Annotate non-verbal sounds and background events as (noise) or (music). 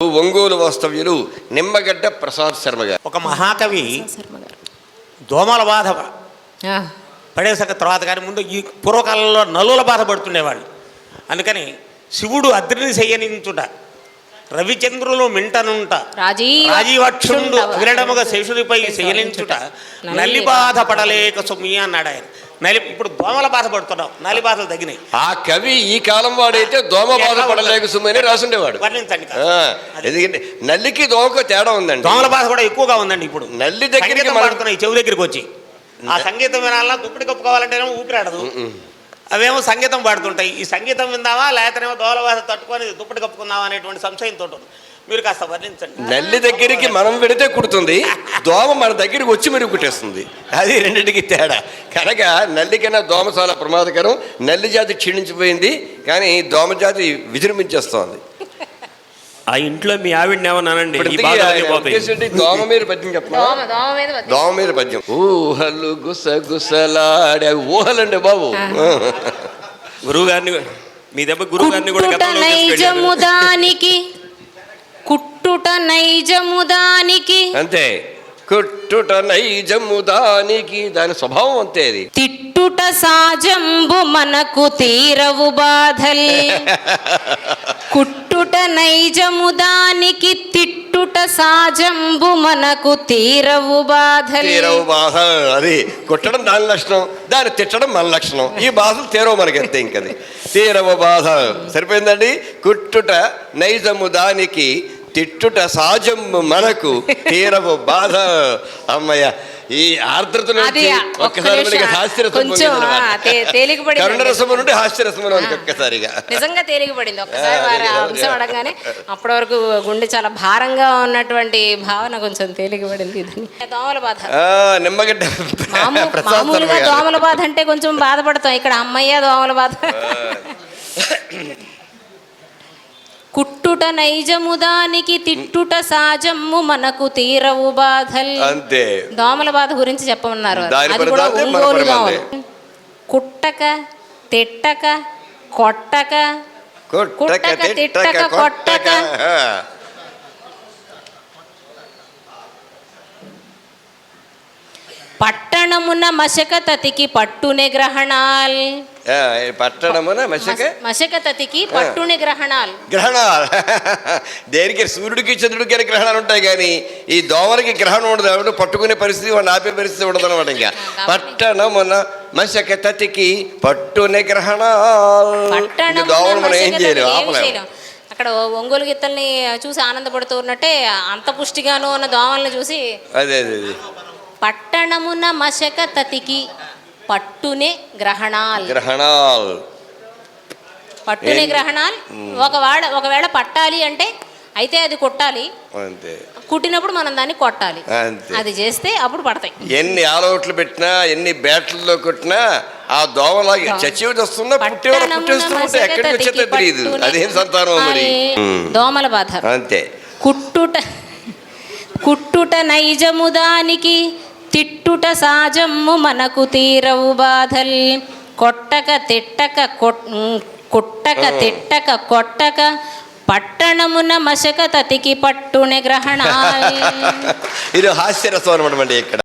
ఒంగోలు వాస్తవ్యులు నిమ్మగడ్డ ప్రసాద్ శర్మ గారు. ఒక మహాకవి శర్మ గారు. దోమల బాధ పడేసాక తర్వాత కానీ ముందు ఈ పూర్వకాలంలో నలుల బాధ పడుతుండేవాళ్ళు అందుకని శివుడు అద్రిని చెయ్యనించుట రవిచంద్రులు మింటనుంట. రాజీవ- రాజీవక్షుండు అవిరడముగా శేషుడిపై శయనించుట నల్లి నల్లి బాధ పడలేక సుమి అన్నాడు ఆయన నలి ఇప్పుడు దోమల బాధ పడుతున్నాం నలి బాధలు తగ్గినాయి. ఆ కవి ఈ కాలం వాడైతే దోమ బాధపడలేక సుమ్మని రాసుండేవాడు. వర్ణించండి ఆ, ఎందుకంటే నల్లికి దోమకు తేడా ఉందండి. దోమల బాధ కూడా ఎక్కువగా ఉందండి ఇప్పుడు. నల్లి దగ్గరికి మనం- పాడుతున్నాయి చెవు దగ్గరికి వచ్చి. ఆ సంగీతం వినాలన్నా దుప్పటి కప్పుకోవాలంటేనేమో ఊపిరాడదు. అవేమో సంగీతం పాడుతుంటాయి. ఈ సంగీతం విందామా లేకపోతేనేమో దోలవాస తట్టుకొని దుప్పటి కప్పుకుందామా అనేటువంటి సంశయంతో ఉంటుంది. మీరు కాస్త వర్ణించండి. నల్లి దగ్గరికి మనం పెడితే కుడుతుంది దోమ మన దగ్గరికి వచ్చి మరి కుట్టేస్తుంది. అది రెండింటికి తేడా. కనుక నల్లి కన్నా దోమ చాలా ప్రమాదకరం. నల్లి జాతి క్షీణించిపోయింది కానీ దోమ జాతి విజృంభించేస్తోంది. ఆ ఇంట్లో మీ ఆవిడని ఏమన్నానండి? ఈ ఇంతకీ బాధ ఆయన ఉద్దేశం ఏంటి? దోమ మీద పద్యం దోమ దోమ మీద వద్దు. దోమ మీద పద్యం. ఊహలు గుసగుసలాడే ఊహలండి బాబు. గురువు గారిని మీ దెబ్బ గురువు గారిని కూడా కుట్టుట నైజము. దానికి. కుట్టుట నైజము దానికి. అంతే. కుట్టుట నైజము దానికి. దాని స్వభావం అంతే అది. తిట్టుట సాజంబు మనకు తీరవు బాధల్. కుట్టుట (laughs) నైజము దానికి తిట్టుట సాజంబు మనకు తీరవు బాధ తీరవు బాధ అది కుట్టడం దాని లక్షణం దాన్ని తిట్టడం మన లక్షణం. ఈ బాధలు తీరవు మనకి అంతే ఇంకది తీరవు బాధ. సరిపోయిందండి? కుట్టుట నైజము దానికి తిట్టుట సాజంబు మనకు తీరవు బాధ. అమ్మయ్య ఈ ఆర్ద్రత ఒక్కసారి హాస్యరసం నుండి ఒక్కసారిగా. నిజంగా తేలికపడింది. ఒక్కసారి అంశం అడగానే అప్పటి వరకు గుండె చాలా భారంగా ఉన్నటువంటి భావన కొంచెం తేలికపడింది దోమల బాధ. నిమ్మగడ్డ మామూలుగా. దోమల బాధ అంటే కొంచెం బాధపడతాం. ఇక్కడ అమ్మయ్య దోమల బాధ. కుట్టుట నైజము దానికి తిట్టుట సాజమ్ము మనకు తీరవు బాధల్. అంతే. దోమల బాధ గురించి చెప్పమన్నారు. అది కూడా కుట్టక తిట్టక కొట్టక. కొట్టక తిట్టక కొట్టక. పట్టణమున మశక తతికి పట్టుని గ్రహణాల్. పట్టణమున మశక మశక తతికి పట్టుని గ్రహణాల్. గ్రహణాలు. (laughs) దేనికి? సూర్యుడికి చంద్రుడికి అని గ్రహణాలు ఉంటాయి కానీ ఈ దోమలకి గ్రహణం ఉండదు. పట్టుకునే పరిస్థితి వాడిని ఆపే పరిస్థితి ఉండదు అనమాట ఇంకా పట్టణమున మశక తతికి పట్టుని గ్రహణాలు. దోమలు మనం ఏం చేయలేము ఆపలేము. అక్కడ ఒంగోలు గిత్తల్ని చూసి ఆనందపడుతూ ఉన్నట్టే అంత పుష్టిగాను ఉన్న దోమల్ని చూసి అదే అదే పట్టణమున మశక తతికి పట్టునే గ్రహణాల్. గ్రహణాలు. పట్టునే గ్రహణాలు. ఒకవేళ ఒకవేళ పట్టాలి అంటే అయితే అది కొట్టాలి. అంతే. కుట్టినప్పుడు మనం దాన్ని కొట్టాలి. అంతే. అది చేస్తే అప్పుడు పడతాయి. ఎన్ని ఆలౌట్లు పెట్టినా ఎన్ని బ్యాట్లలో కొట్టినా ఆ దోమలాగి చచ్చివి వస్తున్నా ఎక్కడికి వచ్చేదో తెలియదు అదేం సంతానం మరి. దోమల బాధ. అంతే. కుట్టుట కుట్టుట నైజము దానికి తిట్టుట సాజమ్ము మనకు తీరవు బాధల్. కొట్టక తిట్టక కొట్- కుట్టక తిట్టక కొట్టక పట్టణమున మశక తతికి పట్టునే గ్రహణ (laughs) ఇది హాస్యరసం అనమాట ఇక్కడ.